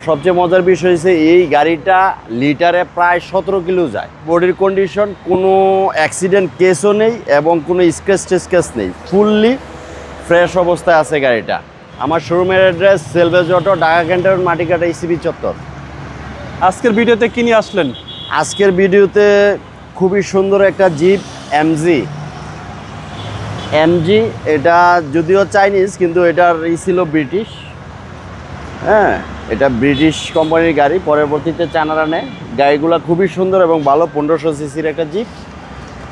সবচেয়ে মজার বিষয় হচ্ছে এই গাড়িটা লিটারে প্রায় সতেরো কিলো যায়। বডির কন্ডিশন কোনো অ্যাক্সিডেন্ট কেসও নেই এবং কোনো স্ক্র্যাচ টেস্কেস নেই। ফুললি ফ্রেশ অবস্থায় আছে গাড়িটা। আমার শোরুমের address salvage auto Dhaka cantonment Matikata ECB চত্বর। আজকের ভিডিওতে কি নিয়ে আসলেন? আজকের ভিডিওতে খুবই সুন্দর একটা জিপ এমজি এমজি এটা যদিও চাইনিজ কিন্তু এটার ই ছিল ব্রিটিশ হ্যাঁ এটা ব্রিটিশ কোম্পানির গাড়ি পরবর্তীতে চানারা নেয়। গাড়িগুলো খুবই সুন্দর এবং ভালো পনেরোশো সিসির একটা জিপ।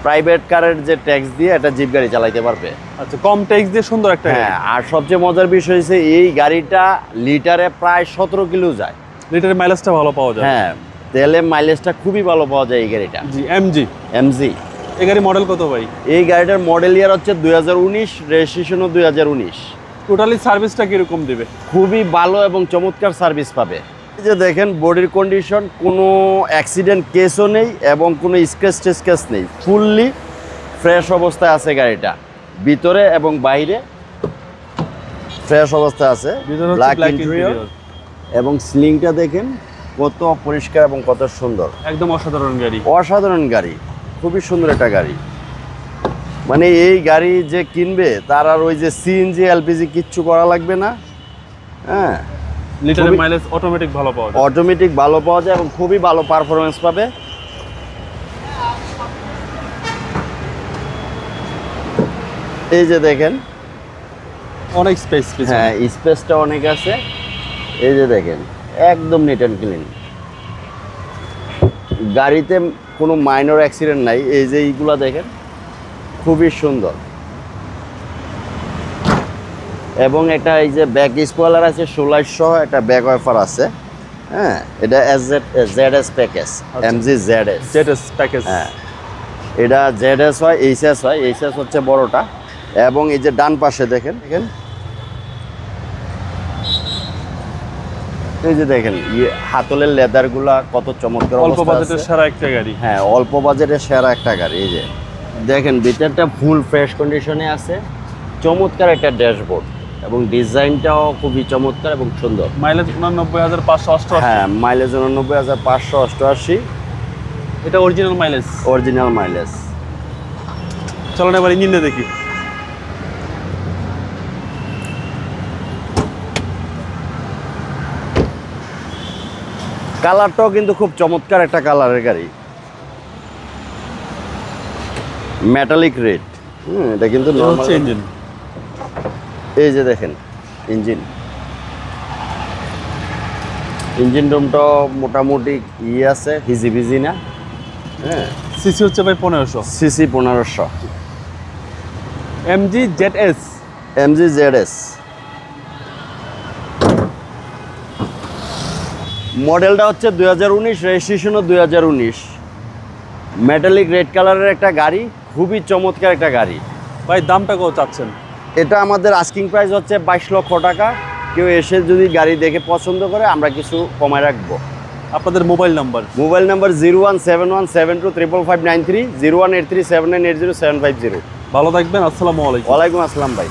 প্রাইভেট কারের যে ট্যাক্স দিয়ে একটা জিপ গাড়ি চালাইতে পারবে। আচ্ছা কম ট্যাক্স দিয়ে সুন্দর একটা হ্যাঁ আর সবচেয়ে মজার বিষয় হচ্ছে এই গাড়িটা লিটারে প্রায় সতেরো কিলো যায়। লিটারের মাইলেজটা ভালো পাওয়া যায়। হ্যাঁ তেলে মাইলেজটা খুবই ভালো পাওয়া যায় এই গাড়িটা। জি এমজি এমজি এই গাড়ি মডেল কত ভাই? এই গাড়িটার মডেল ইয়ার হচ্ছে দুই হাজার উনিশ রেজিস্ট্রেশনও দুই হাজার উনিশ। টোটালি সার্ভিসটা কীরকম দেবে? খুবই ভালো এবং চমৎকার সার্ভিস পাবে। এই যে দেখেন বডির কন্ডিশন কোনো অ্যাক্সিডেন্ট কেসও নেই এবং কোনো স্ক্র্যাচ টেস্কেস নেই। ফুললি ফ্রেশ অবস্থায় আছে গাড়িটা। ভিতরে এবং বাইরে ফ্রেশ অবস্থায় আছে। ব্ল্যাক ইন্টেরিয়র এবং স্লিংটা দেখেন কত পরিষ্কার এবং কত সুন্দর। একদম অসাধারণ গাড়ি। অসাধারণ গাড়ি। খুবই সুন্দর একটা গাড়ি। মানে এই গাড়ি যে কিনবে তার আর ওই যে সিএনজি এলপিজি কিচ্ছু করা লাগবে না। হ্যাঁ? লিটারের মাইলেজ অটোমেটিক ভালো পাওয়া যায়। অটোমেটিক ভালো পাওয়া যায় এবং খুবই ভালো পারফরমেন্স পাবে। এই যে দেখেন। অনেক স্পেস হ্যাঁ স্পেসটা অনেক আছে। এই যে দেখেন একদম নিট অ্যান্ড ক্লিন গাড়িতে কোনো মাইনর অ্যাক্সিডেন্ট নাই। এই যে এইগুলা দেখেন। খুবই সুন্দর। এবং এটা এই যে ব্যাক স্পয়লার আছে সহ একটা ব্যাক ওয়াইফার আছে। হ্যাঁ এটা S Z Z S package G Z S. জেটাস package. হ্যাঁ এটা জেড এস হয় এইচ এস হয় এইচ এস হচ্ছে বড়টা। এবং এই যে ডান পাশে দেখেন দেখেন। এই যে দেখেন ইয়ে হাতলের লেদারগুলা কত চমৎকার অল্প বাজেটের। সারা একটা গাড়ি। হ্যাঁ অল্প বাজেটের সেরা একটা গাড়ি এই যে। দেখেন ভিতরটা ফুল ফ্রেশ কন্ডিশনে আছে। চমৎকার একটা ড্যাশবোর্ড এবং ডিজাইনটাও খুবই চমৎকার এবং সুন্দর। মাইলেজ উনানব্বই হাজার পাঁচশো অষ্টআশি। হ্যাঁ মাইলেজ উনানব্বই হাজার পাঁচশো অষ্টআশি। এটা অরিজিনাল মাইলেজ অরিজিনাল মাইলেজ চলো না এবার ইঞ্জিনটা দেখি। কালারটাও কিন্তু খুব চমৎকার একটা কালারের গাড়ি। মেটালিক রেড হুম এটা কিন্তু হচ্ছে ইঞ্জিন এই যে দেখেন ইঞ্জিন ইঞ্জিন রুমটা মোটামুটি ইয়ে আছে হিজিবিজি না। হ্যাঁ। সিসি হচ্ছে ভাই পনেরোশো। সিসি পনেরোশো। MG Z S MG Z S মডেলটা হচ্ছে দুই হাজার উনিশ রেজিস্ট্রেশনও দুই হাজার উনিশ। মেটালিক রেড কালারের একটা গাড়ি খুবই চমৎকার একটা গাড়ি। ভাই দামটা কত চাচ্ছেন? এটা আমাদের আস্কিং প্রাইস হচ্ছে বাইশ লক্ষ টাকা। কেউ এসে যদি গাড়ি দেখে পছন্দ করে আমরা কিছু কমায় রাখব। আপনাদের mobile number mobile number zero one seven one seven two triple five nine three zero one eight three seven nine eight zero seven five zero. ভালো থাকবেন আসসালামু আলাইকুম। ওয়ালাইকুম আসসালাম ভাই।